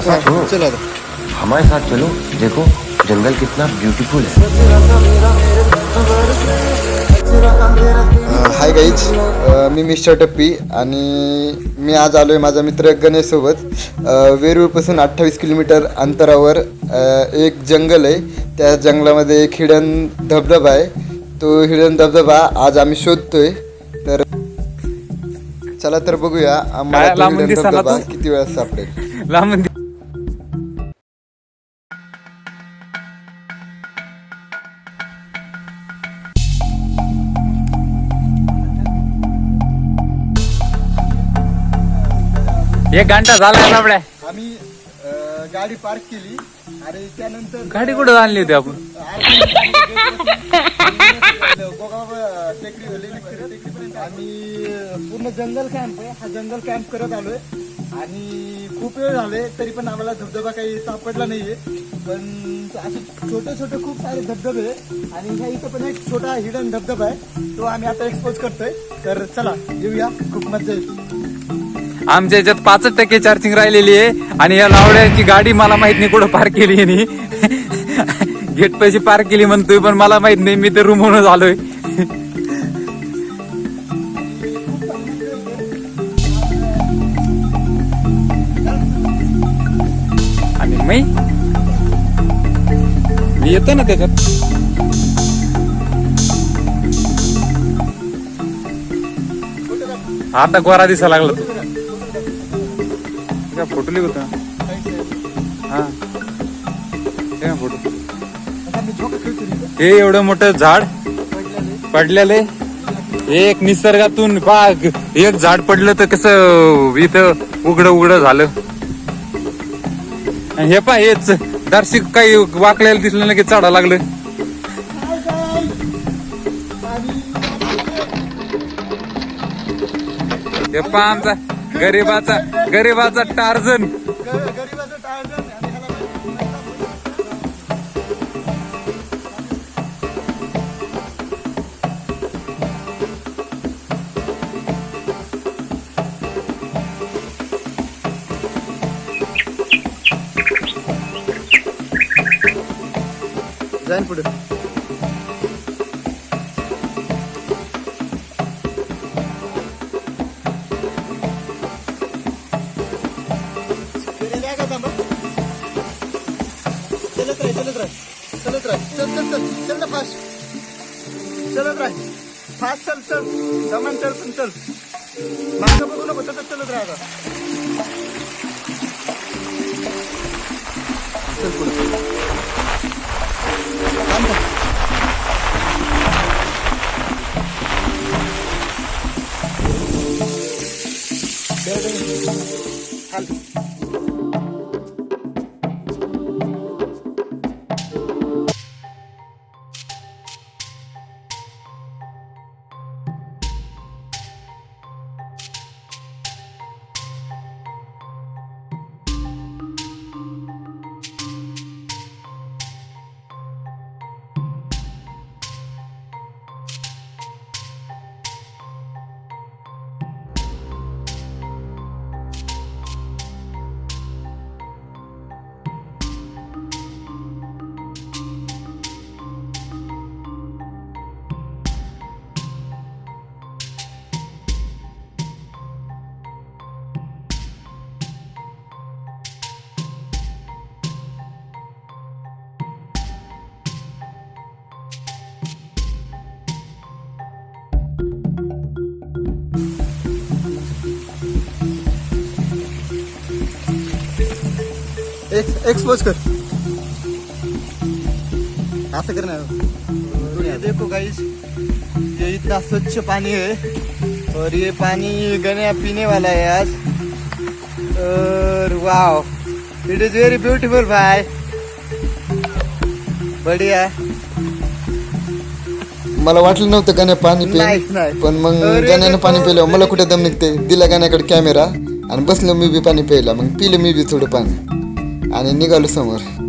साथ छोड़ो चला. हमारे साथ चलो। देखो जंगल कितना ब्यूटीफुल है। हाय गाईज मी मिस्टर टप्पी आणि मी आज आलो आहे माझा मित्र गणेशसोबत. वेरूळपासून अठ्ठावीस किलोमीटर अंतरावर एक जंगल आहे. त्या जंगलामध्ये एक हिडन धबधबा आहे. तो हिडन धबधबा आज आम्ही शोधतोय. तर चला तर बघूया आम्हाला? किती वेळा सापडेल. एक घंटा झाला सापड्या आम्ही गाडी पार्क केली. आणि त्यानंतर गाडी कुठं आणली होती आपण? आम्ही पूर्ण जंगल कॅम्प आहे. हा जंगल कॅम्प करत आलोय. आणि खूप वेळ झाले तरी पण आम्हाला धबधबा काही सापडला नाहीये. पण असे छोटे छोटे खूप सारे धबधबे आहे आणि ह्या इथं पण एक छोटा हिडन धबधबा आहे. तो आम्ही आता एक्सपोज करतोय. तर चला येऊया. खूप मजा येते. आमच्या याच्यात पाच टक्के चार्जिंग राहिलेली आहे. आणि या लावड्याची गाडी मला माहीत नाही कुठं पार्क केली यांनी गेट पैसे पार्क केली म्हणतोय पण मला माहीत नाही मी तर रूमवूनच आलोय. आणि मी? मी येतो ना त्याच्यात. आता गोरा दिसा लागला. तू काय फोटो लिहू होता हा. हे फोटो. हे एवढं मोठं झाड पडलेले एक निसर्गातून बाग. एक झाड पडलं तर कसं इथं उघड उघड झालं. हे पा हेच. दार्शिक काही वाकल्याला दिसलं ना की चढा लागलं. हे पा आमचा गरीबाचा गरीबाचा टार्झन गरीबाचं जाईन पुढे. चलत राह चलत राह. चलत राह. चल चल चल. चल ना फास्ट चलत राह. फास्ट चल चल. जमान चल पण चल. मागं बघू नको तसंच चलत राह आता. चल पुढे. थांब थांब. एक एक्सपोज कर. असं कर ना. तो ये देखो गाइस ये इतना स्वच्छ पानी है और ये पानी गन्या पीने वाला है आज. और wow it is very beautiful भाई. बढ़िया. मला वाटलं नव्हतं गाण्या पाणी नाही. पण मग गाण्यानं पाणी. पिलं मला कुठे दम निघते दिला गाण्याकडे कॅमेरा आणि बसलो मी बी पाणी प्यायला. मग पिलं मी बी थोडं पाणी. आणि निघालो समोर.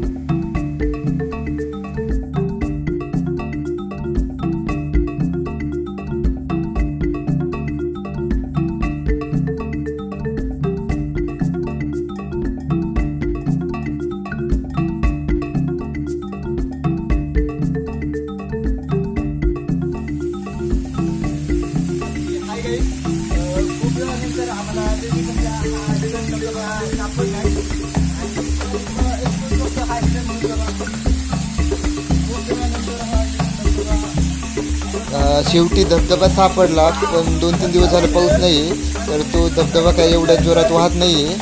शेवटी धबधबा सापडला पण दोन तीन दिवस झाले पाऊस नाही तर तो धबधबा काही एवढ्या जोरात वाहत नाही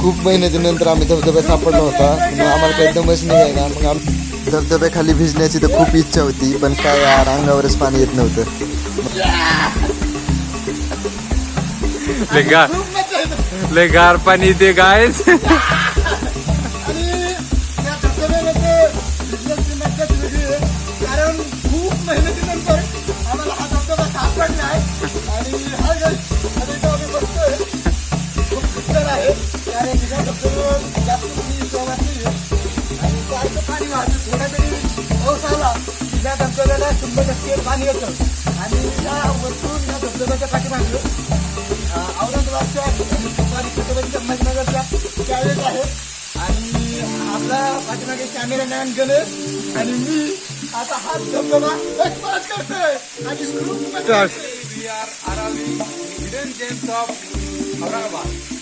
खूप महिन्याच्यानंतर आम्ही धबधबा सापडला होता मग आम्हाला काही दमच नाही ना मग आम धबधब्याखाली भिजण्याची तर खूप इच्छा होती पण काय यार अंगावरच पाणी येत नव्हतं. लय गार. लय गार पाणी ते गायच कारण ह्या जास्त कोणी सहवास आणि सारखं पाणी वाहतं थोडा तरी पाऊस आला की त्या धबधब्याला शंभर टक्के पाणी येतं आणि या वरतून या धबधब्याच्या पाठीमागे औरंगाबादच्या आणि दुपारी छत्रपती संभाजीनगरच्या कॅरेट आहे आणि आपला पाठीमागे कॅमेरामॅन गणेश आणि मी आता हा धबधबा एक्सप्लोर करतोय आणि जेम्स ऑफ औरंगाबाद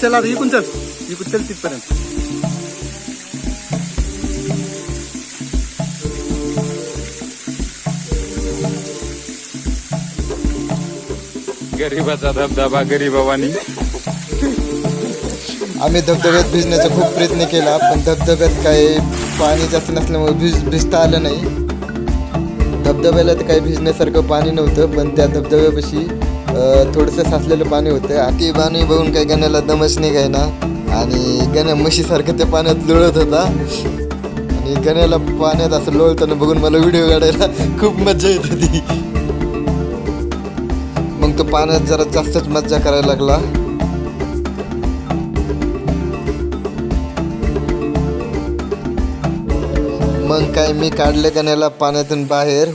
चला आता इकून चल. इकून चल तिथपर्यंत. गरीबाचा धबधबा गरीबावानी आम्ही धबधब्यात भिजण्याचा खूप प्रयत्न केला पण धबधब्यात काही पाणी जास्त नसल्यामुळे भिज भिजता आलं नाही. धबधब्याला तर काही भिजण्यासारखं पाणी नव्हतं पण त्या धबधब्यापाशी थोडंसं साचलेलं पाणी होतं. आणि पाणी बघून काही गण्याला दमच नाही ना आणि गण्या म्हशीसारखं त्या पाण्यात लोळत होता. आणि गण्याला पाण्यात असं लोळताना बघून मला व्हिडिओ काढायला खूप मजा येत होती. मग तो पाण्यात जरा जास्तच मज्जा करायला लागला. मग काय मी काढले गण्याला पाण्यातून बाहेर.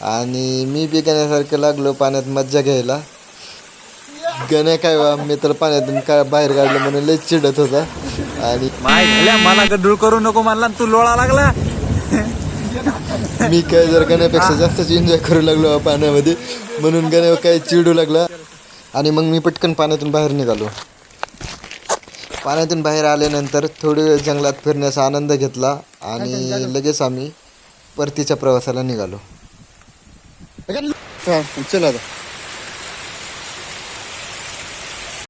आणि मी बी गण्यासारखं लागलो पाण्यात मज्जा घ्यायला. गण्या काय वा मी तर पाण्यातून का बाहेर काढलं म्हणून लय चिडत होता. आणि माय झाल्या मला गड्डूळ करू नको म्हणला आणि तू लोळा लागला. मी काय जर गण्यापेक्षा जास्तच एन्जॉय करू लागलो पाण्यामध्ये म्हणून गण्या काय चिडू लागला. आणि मग मी पटकन पाण्यातून बाहेर निघालो. पाण्यातून बाहेर आल्यानंतर थोडी वेळ जंगलात फिरण्याचा आनंद घेतला आणि लगेच आम्ही परतीच्या प्रवासाला निघालो. चल आता.